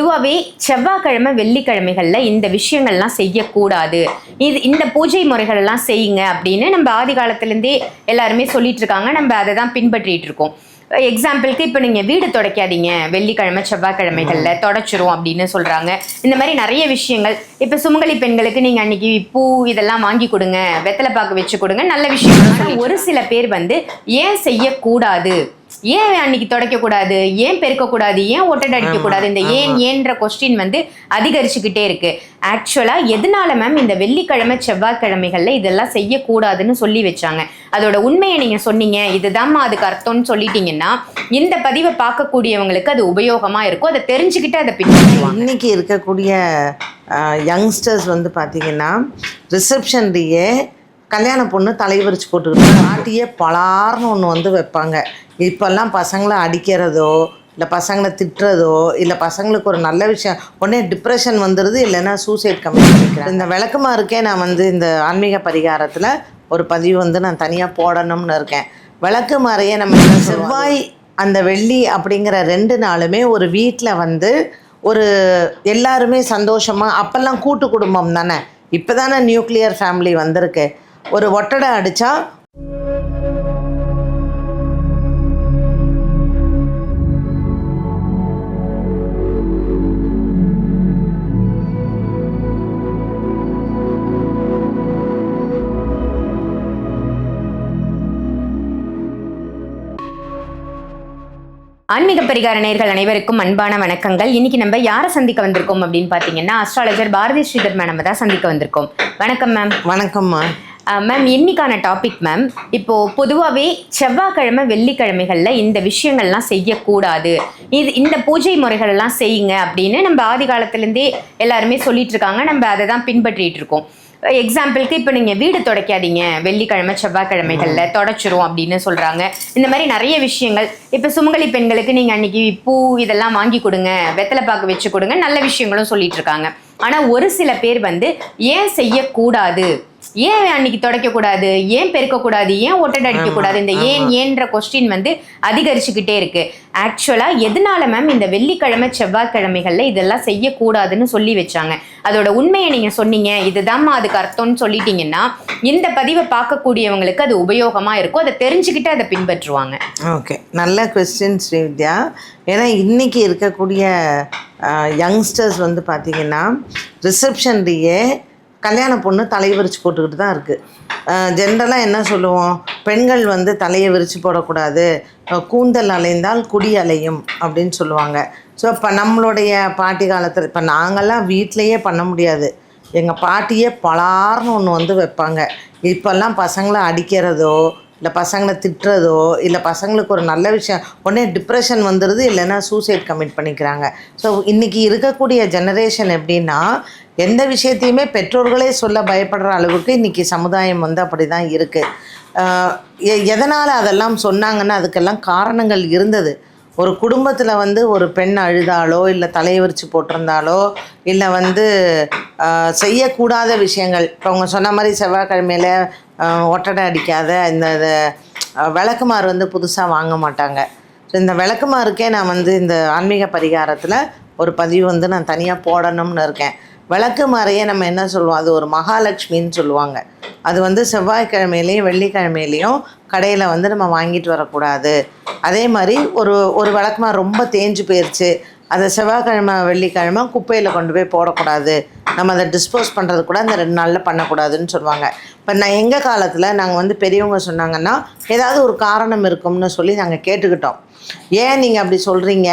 பொதுவாகவே செவ்வாய்க்கிழமை வெள்ளிக்கிழமைகளில் இந்த விஷயங்கள்லாம் செய்யக்கூடாது. இது இந்த பூஜை முறைகள் எல்லாம் செய்யுங்க அப்படின்னு நம்ம ஆதி காலத்துலேருந்தே எல்லாருமே சொல்லிட்டு இருக்காங்க நம்ம அதை தான் பின்பற்றிட்டு இருக்கோம். எக்ஸாம்பிளுக்கு இப்போ நீங்கள் வீடு துடைக்காதீங்க. வெள்ளிக்கிழமை செவ்வாய்க்கிழமைகளில் தொடச்சிரும் அப்படின்னு சொல்கிறாங்க இந்த மாதிரி நிறைய விஷயங்கள். இப்போ சுமங்கலி பெண்களுக்கு நீங்கள் அன்னைக்கு பூ இதெல்லாம் வாங்கி கொடுங்க. வெத்தலை பாக்கு வச்சு கொடுங்க. நல்ல விஷயம். ஆனால் ஒரு சில பேர் வந்து ஏன் செய்யக்கூடாது? ஏன் அன்னைக்கு துடைக்க கூடாது? ஏன் பெருக்க கூடாது? ஏன் ஒட்டடை அடிக்க கூடாது? இந்த ஏன் ஏன்ற கொஸ்டின் வந்து அதிகரிச்சுக்கிட்டே இருக்கு. ஆக்சுவலா எதனால மேம் இந்த வெள்ளிக்கிழமை செவ்வாய்க்கிழமைகள்ல இதெல்லாம் செய்யக்கூடாதுன்னு சொல்லி வச்சாங்க? அதோட உண்மையை நீங்க சொன்னீங்க. இதுதாம்மா அதுக்கு அர்த்தம்னு சொல்லிட்டீங்கன்னா இந்த பதிவை பார்க்கக்கூடியவங்களுக்கு அது உபயோகமா இருக்கும் அதை தெரிஞ்சுக்கிட்டு அதை பின்பற்றுவாங்க. இன்னைக்கு இருக்கக்கூடிய யங்ஸ்டர்ஸ் வந்து பார்த்தீங்கன்னா ரிசப்ஷன்லேயே கல்யாண பொண்ணு தலைவரிச்சு போட்டுக்கிட்டு நாட்டியே பலார்னு ஒன்று வந்து வைப்பாங்க. இப்போல்லாம் பசங்களை அடிக்கிறதோ இல்லை பசங்களை திட்டுறதோ இல்லை பசங்களுக்கு ஒரு நல்ல விஷயம் உடனே டிப்ரெஷன் வந்துடுது இல்லைன்னா சூசைட் கம்மி பண்ணிக்கிறேன் இந்த விளக்குமாருக்கே நான் வந்து இந்த ஆன்மீக பரிகாரத்தில் ஒரு பதிவு வந்து நான் தனியாக போடணும்னு இருக்கேன். விளக்கு மாறையே நம்ம செவ்வாய் அந்த வெள்ளி அப்படிங்கிற ரெண்டு நாளுமே ஒரு வீட்டில் வந்து ஒரு எல்லாருமே சந்தோஷமாக அப்போல்லாம் கூட்டு குடும்பம் தானே. இப்போ தானே நியூக்ளியர் ஃபேமிலி வந்திருக்கு. ஒரு ஒட்டடை அடித்தா ஆன்மீக பரிகார நேயர்கள் அனைவருக்கும் அன்பான வணக்கங்கள். இன்னைக்கு நம்ம யாரை சந்திக்க வந்திருக்கோம் அப்படின்னு பார்த்தீங்கன்னா அஸ்ட்ராலஜர் பாரதி ஸ்ரீதர் மேடம் தான் சந்திக்க வந்திருக்கோம். வணக்கம் மேம் வணக்கம்மா மேம் இன்னைக்கான டாபிக் மேம் இப்போ பொதுவாகவே செவ்வாய்க்கிழமை வெள்ளிக்கிழமைகளில் இந்த விஷயங்கள்லாம் செய்யக்கூடாது. இது இந்த பூஜை முறைகள் எல்லாம் செய்யுங்க அப்படின்னு நம்ம ஆதி காலத்துலேருந்தே எல்லாருமே சொல்லிட்டு இருக்காங்க நம்ம அதை தான் பின்பற்றிட்டு இருக்கோம். எக்ஸாம்பிளுக்கு இப்போ நீங்கள் வீடு துடைக்காதீங்க. வெள்ளிக்கிழமை செவ்வாய்க்கிழமைகளில் தொடச்சிரும் அப்படின்னு சொல்கிறாங்க இந்த மாதிரி நிறைய விஷயங்கள். இப்போ சுமங்கலி பெண்களுக்கு நீங்கள் அன்னைக்கு பூ இதெல்லாம் வாங்கி கொடுங்க. வெத்தலை பாக்கு வச்சு கொடுங்க. நல்ல விஷயங்களும் சொல்லிட்டு இருக்காங்க ஆனால் ஒரு சில பேர் வந்து ஏன் செய்யக்கூடாது? ஏன் அன்னைக்கு துடைக்க கூடாது ஏன் பெருக்க கூடாது ஏன் ஒட்டடை அடிக்க கூடாது இந்த ஏன் ஏன்ற கொஸ்டின் வந்து அதிகரிச்சுக்கிட்டே இருக்கு. ஆக்சுவலா எதனால மேம் இந்த வெள்ளிக்கிழமை செவ்வாய்க்கிழமைகள்ல இதெல்லாம் செய்யக்கூடாதுன்னு சொல்லி வச்சாங்க? அதோட உண்மையை நீங்க சொன்னீங்க. இதுதாம்மா அதுக்கு அர்த்தம்னு சொல்லிட்டீங்கன்னா இந்த பதிவை பார்க்கக்கூடியவங்களுக்கு அது உபயோகமா இருக்கும் அதை தெரிஞ்சுக்கிட்டு அதை பின்பற்றுவாங்க. ஓகே நல்ல கொஸ்டின் ஸ்ரீவித்யா. ஏன்னா இன்றைக்கி இருக்கக்கூடிய யங்ஸ்டர்ஸ் வந்து பார்த்திங்கன்னா ரிசப்ஷன்லேயே கல்யாண பொண்ணு தலையை விரித்து போட்டுக்கிட்டு தான் இருக்குது ஜென்ரலாக என்ன சொல்லுவோம்? பெண்கள் வந்து தலையை விரித்து போடக்கூடாது. கூந்தல் அலைந்தால் குடி அலையும் அப்படின்னு சொல்லுவாங்க. ஸோ இப்போ நம்மளுடைய பாட்டி காலத்தில் இப்போ நாங்கள்லாம் வீட்டிலையே பண்ண முடியாது. எங்கள் பாட்டியே பலார்னு ஒன்று வந்து வைப்பாங்க. இப்போல்லாம் பசங்களை அடிக்கிறதோ இல்லை பசங்களை திட்டுறதோ இல்லை பசங்களுக்கு ஒரு நல்ல விஷயம் உடனே டிப்ரெஷன் வந்துடுது இல்லைன்னா சூசைட் கமிட் பண்ணிக்கிறாங்க. ஸோ இன்றைக்கி இருக்கக்கூடிய ஜெனரேஷன் எப்படின்னா எந்த விஷயத்தையுமே பெற்றோர்களே சொல்ல பயப்படுற அளவுக்கு இன்றைக்கி சமுதாயம் வந்து அப்படி தான் இருக்குது எதனால் அதெல்லாம் சொன்னாங்கன்னா அதுக்கெல்லாம் காரணங்கள் இருந்தது. ஒரு குடும்பத்தில் வந்து ஒரு பெண் அழுதாலோ இல்லை தலையை விரிச்சு போட்டிருந்தாலோ இல்லை வந்து செய்யக்கூடாத விஷயங்கள். இப்போ அவங்க சொன்ன மாதிரி செவ்வாய்க்கிழமையில ஒட்டடை அடிக்காத இந்த விளக்குமாறு வந்து புதுசாக வாங்க மாட்டாங்க. ஸோ இந்த விளக்குமாருக்கே நான் வந்து இந்த ஆன்மீக பரிகாரத்தில் ஒரு பதிவு வந்து நான் தனியாக போடணும்னு இருக்கேன். விளக்கு மாறையே நம்ம என்ன சொல்லுவோம்? அது ஒரு மகாலட்சுமின்னு சொல்லுவாங்க. அது வந்து செவ்வாய்க்கிழமையிலையும் வெள்ளிக்கிழமையிலையும் கடையில் வந்து நம்ம வாங்கிட்டு வரக்கூடாது. அதே மாதிரி ஒரு ஒரு விளக்குமாறு ரொம்ப தேஞ்சு போயிடுச்சு அதை செவ்வாய்க்கிழமை வெள்ளிக்கிழமை குப்பையில் கொண்டு போய் போடக்கூடாது. நம்ம அதை டிஸ்போஸ் பண்ணுறது கூட அந்த ரெண்டு நாளில் பண்ணக்கூடாதுன்னு சொல்லுவாங்க. இப்போ நான் எங்கள் காலத்தில் நாங்கள் வந்து பெரியவங்க சொன்னாங்கன்னா ஏதாவது ஒரு காரணம் இருக்கும்னு சொல்லி நாங்கள் கேட்டுக்கிட்டோம். ஏன் நீங்கள் அப்படி சொல்கிறீங்க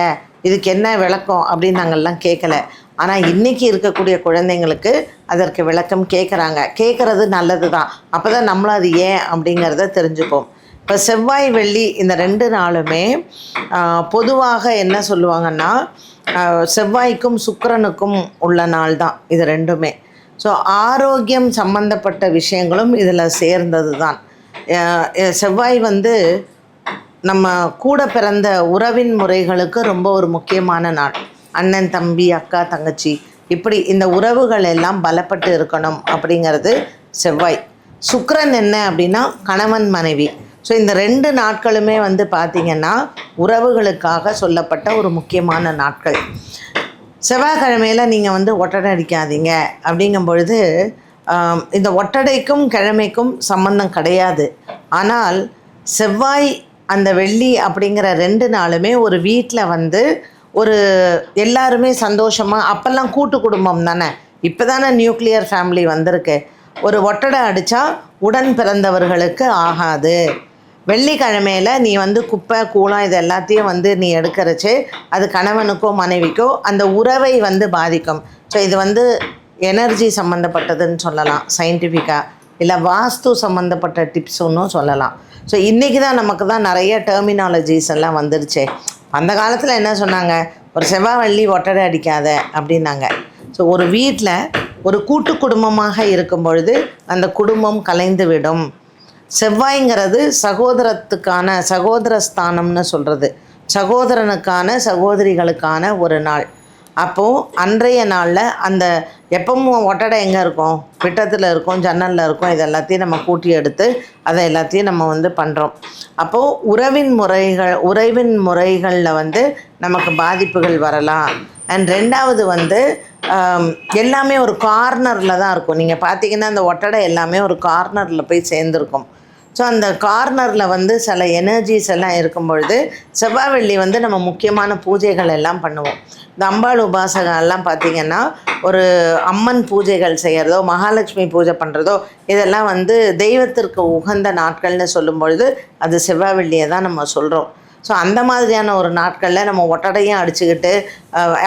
இதுக்கு என்ன விளக்கம்? அப்படின்னு நாங்கள்லாம் கேட்கல ஆனால் இன்றைக்கி இருக்கக்கூடிய குழந்தைங்களுக்கு அதற்கு விளக்கம் கேட்குறாங்க கேட்குறது நல்லது தான் அப்போ தான் நம்மளும் அது ஏன் அப்படிங்கிறத தெரிஞ்சுப்போம். இப்போ செவ்வாய் வெள்ளி இந்த ரெண்டு நாளுமே பொதுவாக என்ன சொல்லுவாங்கன்னா செவ்வாய்க்கும் சுக்கரனுக்கும் உள்ள நாள் தான் இது ரெண்டுமே. ஸோ ஆரோக்கியம் சம்பந்தப்பட்ட விஷயங்களும் இதில் சேர்ந்தது தான் செவ்வாய் வந்து நம்ம கூட பிறந்த உறவின் முறைகளுக்கு ரொம்ப ஒரு முக்கியமான நாள். அண்ணன் தம்பி அக்கா தங்கச்சி இப்படி இந்த உறவுகள் எல்லாம் பலப்பட்டு இருக்கணும் அப்படிங்கிறது செவ்வாய். சுக்கரன் என்ன அப்படின்னா கணவன் மனைவி. ஸோ இந்த ரெண்டு நாட்களுமே வந்து பார்த்திங்கன்னா உறவுகளுக்காக சொல்லப்பட்ட ஒரு முக்கியமான நாட்கள். செவ்வாய்க்கிழமையில் நீங்கள் வந்து ஒட்டடை அடிக்காதீங்க அப்படிங்கும் பொழுது இந்த ஒட்டடைக்கும் கிழமைக்கும் சம்பந்தம் கிடையாது. ஆனால் செவ்வாய் அந்த வெள்ளி அப்படிங்கிற ரெண்டு நாளுமே ஒரு வீட்டில் வந்து ஒரு எல்லாருமே சந்தோஷமாக அப்போல்லாம் கூட்டு குடும்பம் தானே? இப்போ தானே நியூக்ளியர் ஃபேமிலி வந்திருக்கு. ஒரு ஒட்டடை அடித்தா உடன் பிறந்தவர்களுக்கு ஆகாது. வெள்ளிக்கிழமையில நீ வந்து குப்பை கூலம் இது எல்லாத்தையும் வந்து நீ எடுக்கிறச்சு அது கணவனுக்கோ மனைவிக்கோ அந்த உறவை வந்து பாதிக்கும். ஸோ இது வந்து எனர்ஜி சம்மந்தப்பட்டதுன்னு சொல்லலாம் சயின்டிஃபிக்காக இல்லை வாஸ்து சம்மந்தப்பட்ட டிப்ஸ் ஒன்றும் சொல்லலாம். ஸோ இன்றைக்கி தான் நமக்கு தான் நிறைய டெர்மினாலஜிஸ் எல்லாம் வந்துருச்சு. அந்த காலத்தில் என்ன சொன்னாங்க? ஒரு செவ்வாய் ஒட்டடை அடிக்காத அப்படின்னாங்க. ஸோ ஒரு வீட்டில் ஒரு கூட்டு குடும்பமாக இருக்கும் பொழுது அந்த குடும்பம் கலைந்து விடும் செவ்வாய்ங்கிறது சகோதரத்துக்கான சகோதர ஸ்தானம்னு சொல்கிறது சகோதரனுக்கான சகோதரிகளுக்கான ஒரு நாள். அப்போது அன்றைய நாளில் அந்த எப்பவும் ஒட்டடை எங்கே இருக்கும்? பிட்டத்தில் இருக்கும் ஜன்னலில் இருக்கும் இது எல்லாத்தையும் நம்ம கூட்டி எடுத்து அதை எல்லாத்தையும் நம்ம வந்து பண்ணுறோம் அப்போது உறவின் முறைகள் உறவின் முறைகளில் வந்து நமக்கு பாதிப்புகள் வரலாம். அண்ட் ரெண்டாவது வந்து எல்லாமே ஒரு கார்னரில் தான் இருக்கும். நீங்கள் பார்த்தீங்கன்னா அந்த ஒட்டடை எல்லாமே ஒரு கார்னரில் போய் சேர்ந்துருக்கும். ஸோ அந்த கார்னரில் வந்து சில எனர்ஜிஸ் எல்லாம் இருக்கும் பொழுது செவ்வாய் வெள்ளி வந்து நம்ம முக்கியமான பூஜைகள் எல்லாம் பண்ணுவோம். இந்த அம்பாள் உபாசகம் எல்லாம் பார்த்திங்கன்னா ஒரு அம்மன் பூஜைகள் செய்கிறதோ மகாலட்சுமி பூஜை பண்ணுறதோ இதெல்லாம் வந்து தெய்வத்திற்கு உகந்த நாட்கள்னு சொல்லும் பொழுது அது செவ்வாய் வெள்ளியை தான் நம்ம சொல்கிறோம் ஸோ அந்த மாதிரியான ஒரு நாட்களில் நம்ம ஒட்டடையும் அடிச்சுக்கிட்டு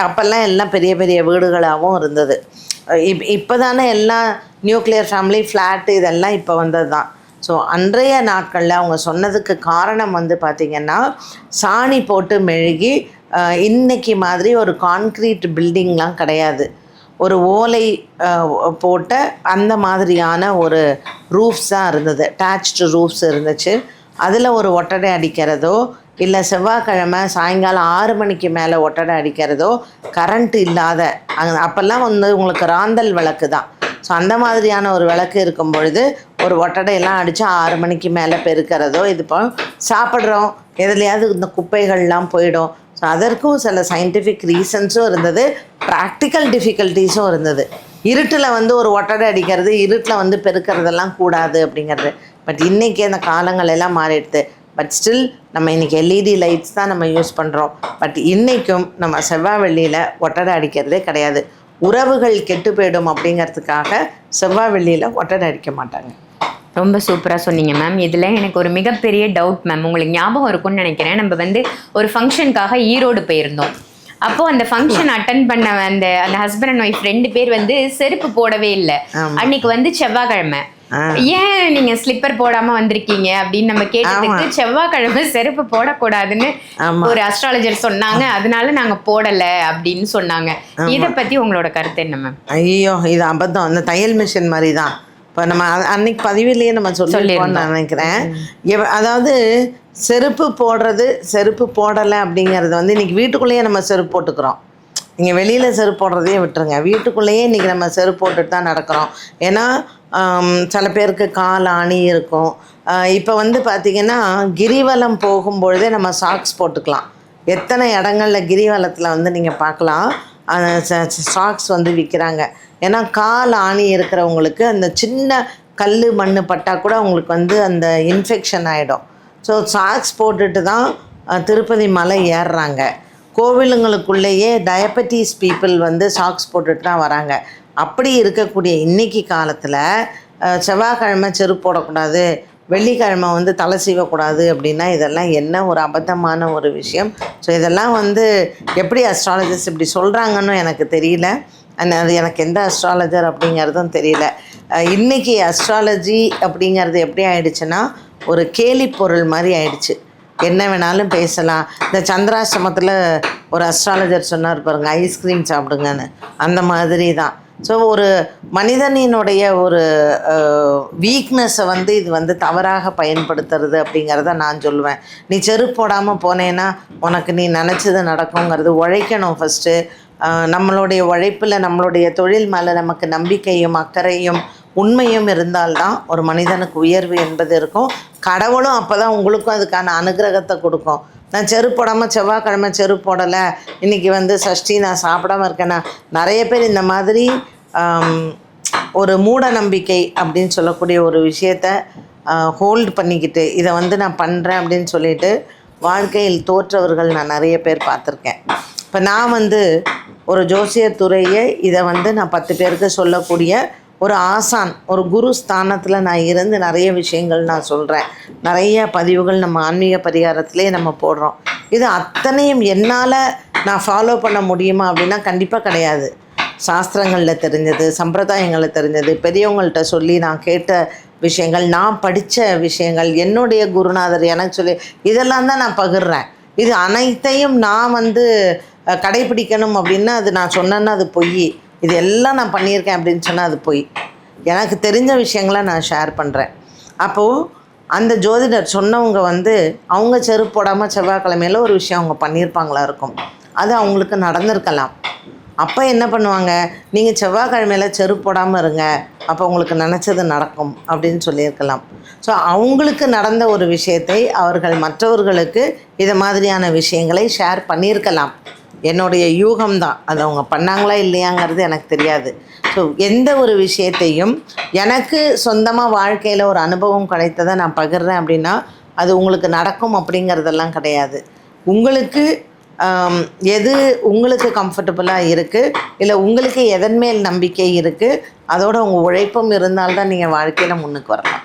அப்போல்லாம் எல்லாம் பெரிய பெரிய வீடுகளாகவும் இருந்தது. இப் இப்போ தானே எல்லாம் நியூக்ளியர் ஃபேமிலி ஃப்ளாட்டு இதெல்லாம் இப்போ வந்தது தான் ஸோ அன்றைய நாட்களில் அவங்க சொன்னதுக்கு காரணம் வந்து பார்த்திங்கன்னா சாணி போட்டு மெழுகி இன்றைக்கி இன்னைக்கு மாதிரி ஒரு கான்க்ரீட் பில்டிங்லாம் கிடையாது. ஒரு ஓலை போட்ட அந்த மாதிரியான ஒரு ரூஃப்ஸ் தான் இருந்தது. அட்டாச்டு ரூஃப்ஸ் இருந்துச்சு. அதில் ஒரு ஒட்டடை அடிக்கிறதோ இல்லை செவ்வாய்க்கிழமை சாயங்காலம் ஆறு மணிக்கு மேலே ஒட்டடை அடிக்கிறதோ கரண்ட் இல்லாத அங்கே அப்போல்லாம் வந்து உங்களுக்கு ராந்தல் விளக்கு தான். ஸோ அந்த மாதிரியான ஒரு விளக்கு இருக்கும் பொழுது ஒரு ஒட்டடையெல்லாம் அடித்து ஆறு மணிக்கு மேலே பெருக்கிறதோ இது இப்போ சாப்பிட்றோம். எதுலையாவது இந்த குப்பைகள்லாம் போயிடும். ஸோ அதற்கும் சில சயின்டிஃபிக் ரீசன்ஸும் இருந்தது. ப்ராக்டிக்கல் டிஃபிகல்ட்டிஸும் இருந்தது. இருட்டில் வந்து ஒரு ஒட்டடை அடிக்கிறது இருட்டில் வந்து பெருக்கிறதெல்லாம் கூடாது அப்படிங்கிறது. பட் இன்றைக்கி அந்த காலங்கள் எல்லாம் மாறிடுது. பட் ஸ்டில் நம்ம இன்றைக்கி எல்இடி லைட்ஸ் தான் நம்ம யூஸ் பண்ணுறோம் பட் இன்றைக்கும் நம்ம செவ்வாய் வெள்ளியில் ஒட்டடை அடிக்கிறதே கிடையாது. உறவுகள் கெட்டு போயிடும் அப்படிங்கிறதுக்காக செவ்வாய் வெள்ளியில் ஒட்டடை அடிக்க மாட்டாங்க. ரொம்ப சூப்பராக சொன்னீங்க மேம் இதில் எனக்கு ஒரு மிகப்பெரிய டவுட் மேம் உங்களுக்கு ஞாபகம் இருக்கும்னு நினைக்கிறேன். நம்ம வந்து ஒரு ஃபங்க்ஷனுக்காக ஈரோடு போயிருந்தோம். அப்போ அந்த ஃபங்க்ஷன் அட்டன் பண்ண அந்த அந்த ஹஸ்பண்ட் அண்ட் ஒய்ஃப் ரெண்டு பேர் வந்து செருப்பு போடவே இல்லை. அன்னைக்கு வந்து செவ்வாய்க்கிழமை. ஏன் நீங்க ஸ்லிப்பர் போடாம வந்திருக்கீங்க அப்படின்னு நம்ம கேட்டதுக்கு செவ்வாய்க்கிழமை செருப்பு போடக்கூடாதுன்னு. ஒரு அஸ்ட்ராலஜர் சொன்னாங்க. அதனால நாங்க போடல அப்படின்னு சொன்னாங்க. இத பத்தி உங்களோட கருத்து என்ன மேம் ஐயோ இது அபத்தம். அந்த தையல் மிஷின் மாதிரி தான் இப்போ நம்ம அன்னைக்கு பதிவிலேயே நம்ம சொல்லியிருக்கோம்னு நான் நினைக்கிறேன். எவ- அதாவது செருப்பு போடுறது செருப்பு போடலை அப்படிங்கிறது வந்து இன்னைக்கு வீட்டுக்குள்ளேயே நம்ம செருப்பு போட்டுக்கிறோம். நீங்கள் வெளியில் செருப்பு போடுறதையே விட்டுருங்க. வீட்டுக்குள்ளேயே இன்றைக்கி நம்ம செருப்பு போட்டுட்டு தான் நடக்கிறோம். ஏன்னா சில பேருக்கு கால் ஆணி இருக்கும். இப்போ வந்து பார்த்திங்கன்னா கிரிவலம் போகும்பொழுதே நம்ம சாக்ஸ் போட்டுக்கலாம். எத்தனை இடங்கள்ல கிரிவலத்தில் வந்து நீங்கள் பார்க்கலாம். சாக்ஸ் வந்து விற்கிறாங்க ஏன்னா கால் ஆணி இருக்கிறவங்களுக்கு அந்த சின்ன கல் மண் பட்டால் கூட அவங்களுக்கு வந்து அந்த இன்ஃபெக்ஷன் ஆகிடும் ஸோ சாக்ஸ் போட்டுட்டு தான் திருப்பதி மலை ஏறுறாங்க. கோவிலுங்களுக்குள்ளேயே டயபெட்டிஸ் பீப்புள் வந்து சாக்ஸ் போட்டுட்டு தான் வராங்க. அப்படி இருக்கக்கூடிய இன்னைக்கு காலத்தில் செவ்வாய்க்கிழமை செருப்பு போடக்கூடாது. வெள்ளிக்கிழமை வந்து தலை சீவக்கூடாது அப்படின்னா இதெல்லாம் என்ன ஒரு அபத்தமான ஒரு விஷயம். ஸோ இதெல்லாம் வந்து எப்படி அஸ்ட்ராலஜர்ஸ் இப்படி சொல்கிறாங்கன்னு எனக்கு தெரியல. அது எனக்கு எந்த அஸ்ட்ராலஜர் அப்படிங்கிறதும் தெரியல. இன்றைக்கி இன்னைக்கு அஸ்ட்ராலஜி அப்படிங்கிறது எப்படி ஆயிடுச்சுன்னா ஒரு கேலி பொருள் மாதிரி ஆயிடுச்சு. என்ன வேணாலும் பேசலாம். இந்த சந்திராசிரமத்தில் ஒரு அஸ்ட்ராலஜர் சொன்னார் பாருங்க ஐஸ்கிரீம் சாப்பிடுங்கன்னு. அந்த மாதிரி தான் ஸோ ஒரு மனிதனினுடைய ஒரு வீக்னஸை வந்து இது வந்து தவறாக பயன்படுத்துறது அப்படிங்கிறத நான் சொல்லுவேன். நீ செருப்பு போடாமல் போனேன்னா உனக்கு நீ நினச்சது நடக்குங்கிறது உழைக்கணும் ஃபஸ்ட்டு நம்மளுடைய உழைப்பில் நம்மளுடைய தொழில் மேலே நமக்கு நம்பிக்கையும் அக்கறையும் உண்மையும் இருந்தால்தான் ஒரு மனிதனுக்கு உயர்வு என்பது இருக்கும். கடவுளும் அப்போ தான் உங்களுக்கும் அதுக்கான அனுகிரகத்தை கொடுக்கும். நான் செருப்பு போடாமல் செவ்வாய்க்கிழமை செருப்பு போடலை. இன்னைக்கு வந்து சஷ்டி நான் சாப்பிடாம இருக்கேன்னா நிறைய பேர் இந்த மாதிரி ஒரு மூட நம்பிக்கை அப்படின்னு சொல்லக்கூடிய ஒரு விஷயத்த ஹோல்ட் பண்ணிக்கிட்டு இதை வந்து நான் பண்ணுறேன் அப்படின்னு சொல்லிட்டு வாழ்க்கையில் தோற்றவர்கள் நான் நிறைய பேர் பார்த்துருக்கேன். இப்போ நான் வந்து ஒரு ஜோசியர் துறையை இதை வந்து நான் பத்து பேருக்கு சொல்லக்கூடிய ஒரு ஆசான் ஒரு குரு ஸ்தானத்தில் நான் இருந்து நிறைய விஷயங்கள் நான் சொல்கிறேன் நிறைய பதிவுகள் நம்ம ஆன்மீக பரிகாரத்திலே நம்ம போடுறோம். இது அத்தனையும் என்னால் நான் ஃபாலோ பண்ண முடியுமா அப்படின்னா கண்டிப்பாக கிடையாது. சாஸ்திரங்களில் தெரிஞ்சது சம்பிரதாயங்களில் தெரிஞ்சது பெரியவங்கள்ட்ட சொல்லி நான் கேட்ட விஷயங்கள் நான் படித்த விஷயங்கள் என்னுடைய குருநாதர் எனக்கு சொல்லி இதெல்லாம் தான் நான் பகிர்றேன். இது அனைத்தையும் நான் வந்து கடைபிடிக்கணும் அப்படின்னா அது நான் சொன்னேன்னா அது பொய். இது எல்லாம் நான் பண்ணியிருக்கேன் அப்படின்னு சொன்னால் அது பொய். எனக்கு தெரிஞ்ச விஷயங்களை நான் ஷேர் பண்ணுறேன் அப்போது அந்த ஜோதிடர் சொன்னவங்க வந்து அவங்க செருப்பு போடாமல் செவ்வாய்க்கிழமையில ஒரு விஷயம் அவங்க பண்ணியிருப்பாங்களா இருக்கும். அது அவங்களுக்கு நடந்திருக்கலாம். அப்போ என்ன பண்ணுவாங்க? நீங்கள் செவ்வாய்க்கிழமையில் செருப்பு போடாமல் இருங்க. அப்போ உங்களுக்கு நினச்சது நடக்கும் அப்படின்னு சொல்லியிருக்கலாம். ஸோ அவங்களுக்கு நடந்த ஒரு விஷயத்தை அவர்கள் மற்றவர்களுக்கு இது மாதிரியான விஷயங்களை ஷேர் பண்ணியிருக்கலாம். என்னுடைய யூகம்தான். அது அவங்க பண்ணாங்களா இல்லையாங்கிறது எனக்கு தெரியாது. ஸோ எந்த ஒரு விஷயத்தையும் எனக்கு சொந்தமாக வாழ்க்கையில் ஒரு அனுபவம் கிடைத்ததை நான் பகிர்றேன் அப்படின்னா அது உங்களுக்கு நடக்கும் அப்படிங்கிறதெல்லாம் கிடையாது. உங்களுக்கு எது உங்களுக்கு கம்ஃபர்டபுளாக இருக்குது இல்லை உங்களுக்கு எதன் மேல் நம்பிக்கை இருக்குது அதோட உங்கள் உழைப்பும் இருந்தால்தான் நீங்கள் வாழ்க்கையில் முன்னுக்கு வரலாம்.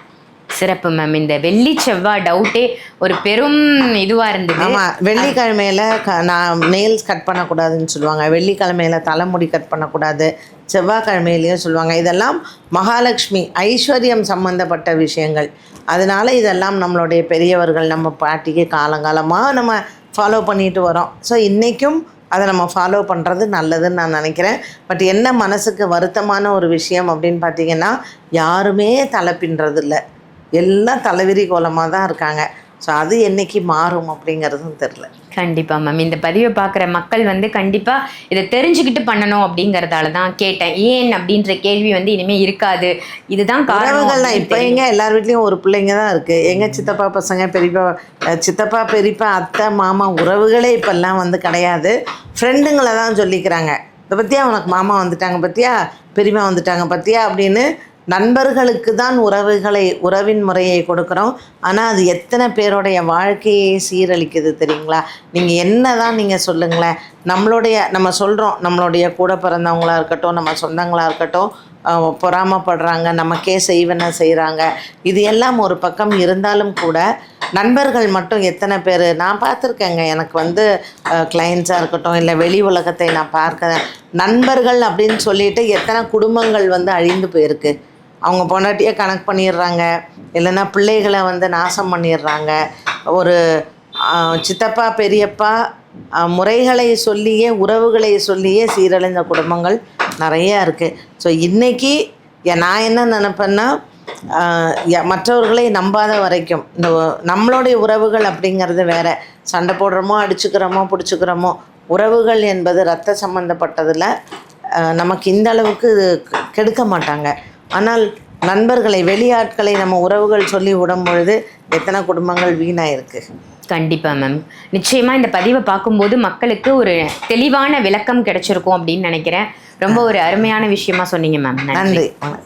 சிறப்பு மேம் இந்த வெள்ளி செவ்வாய் டவுட்டே ஒரு பெரும் இதுவா இருந்தது. ஆமாம் வெள்ளிக்கிழமையில க நான் நெயில்ஸ் கட் பண்ணக்கூடாதுன்னு சொல்லுவாங்க. வெள்ளிக்கிழமையில தலைமுடி கட் பண்ணக்கூடாது. செவ்வாய்க்கிழமையிலையும் சொல்லுவாங்க. இதெல்லாம் மகாலட்சுமி ஐஸ்வர்யம் சம்பந்தப்பட்ட விஷயங்கள். அதனால இதெல்லாம் நம்மளுடைய பெரியவர்கள் நம்ம பாட்டிக்கு காலங்காலமாக நம்ம ஃபாலோ பண்ணிட்டு வரோம். ஸோ இன்றைக்கும் அதை நம்ம ஃபாலோ பண்ணுறது நல்லதுன்னு நான் நினைக்கிறேன். பட் என்ன மனசுக்கு வருத்தமான ஒரு விஷயம் அப்படின்னு பார்த்தீங்கன்னா யாருமே தலை பின்றது இல்லை எல்லாம் தலைவிரி கோலமாக தான் இருக்காங்க. ஸோ அது என்னைக்கு மாறும் அப்படிங்கிறதும் தெரில கண்டிப்பா மேம் இந்த பதிவை பார்க்குற மக்கள் வந்து கண்டிப்பா இதை தெரிஞ்சுக்கிட்டு பண்ணணும் அப்படிங்கறதால தான் கேட்டேன். ஏன் அப்படின்ற கேள்வி வந்து இனிமே இருக்காது. இதுதான் காரணம் உறவுகள் தான் இப்போ. எங்க எல்லார் வீட்லேயும் ஒரு பிள்ளைங்க தான் இருக்குது எங்கள் சித்தப்பா பசங்க பெரியப்பா சித்தப்பா பெரியப்பா அத்தை மாமா உறவுகளே இப்போல்லாம் வந்து கிடையாது. ஃப்ரெண்டுங்களை தான் சொல்லிக்கிறாங்க. இதை பற்றியா உனக்கு மாமா வந்துட்டாங்க பற்றியா பெரியம்மா வந்துட்டாங்க பற்றியா அப்படின்னு நண்பர்களுக்கு தான் உறவுகளை உறவின் முறையை கொடுக்குறோம். ஆனால் அது எத்தனை பேருடைய வாழ்க்கையை சீரழிக்குது தெரியுங்களா? நீங்கள் என்ன தான் நீங்கள் சொல்லுங்களேன். நம்மளுடைய நம்ம சொல்கிறோம் நம்மளுடைய கூட பிறந்தவங்களாக இருக்கட்டும் நம்ம சொந்தங்களாக இருக்கட்டும் பொறாமப்படுறாங்க பொறாமைப்படுறாங்க நமக்கே செய்வன செய்கிறாங்க இது எல்லாம் ஒரு பக்கம் இருந்தாலும் கூட நண்பர்கள் மட்டும் எத்தனை பேர்? நான் பார்த்துருக்கேங்க எனக்கு வந்து கிளைண்ட்ஸாக இருக்கட்டும் இல்லை வெளி உலகத்தை நான் பார்க்கிறேன் நண்பர்கள் அப்படின்னு சொல்லிட்டு எத்தனை குடும்பங்கள் வந்து அழிந்து போயிருக்கு. அவங்க பொண்டாட்டியே கணக்கு பண்ணிடுறாங்க. இல்லைன்னா பிள்ளைகளை வந்து நாசம் பண்ணிடுறாங்க. ஒரு சித்தப்பா பெரியப்பா முறைகளை சொல்லியே உறவுகளை சொல்லியே சீரழிந்த குடும்பங்கள் நிறையா இருக்குது ஸோ இன்றைக்கி நான் என்ன நினப்பேன்னா ய- மற்றவர்களை நம்பாத வரைக்கும் இந்த நம்மளுடைய உறவுகள் அப்படிங்கிறது வேற. சண்டை போடுறோமோ அடிச்சுக்கிறோமோ பிடிச்சிக்கிறோமோ உறவுகள் என்பது ரத்த சம்மந்தப்பட்டதில் நமக்கு இந்த அளவுக்கு கெடுக்க மாட்டாங்க. ஆனால் நண்பர்களை வெளியாட்களை நம்ம உறவுகள் சொல்லி விடும் பொழுது எத்தனை குடும்பங்கள் வீணாயிருக்கு? கண்டிப்பா மேம் நிச்சயமா இந்த பதிவை பார்க்கும்போது மக்களுக்கு ஒரு தெளிவான விளக்கம் கிடைச்சிருக்கும் அப்படின்னு நினைக்கிறேன். ரொம்ப ஒரு அருமையான விஷயமா சொன்னீங்க மேம் நன்றி. நன்றி. வணக்கம்.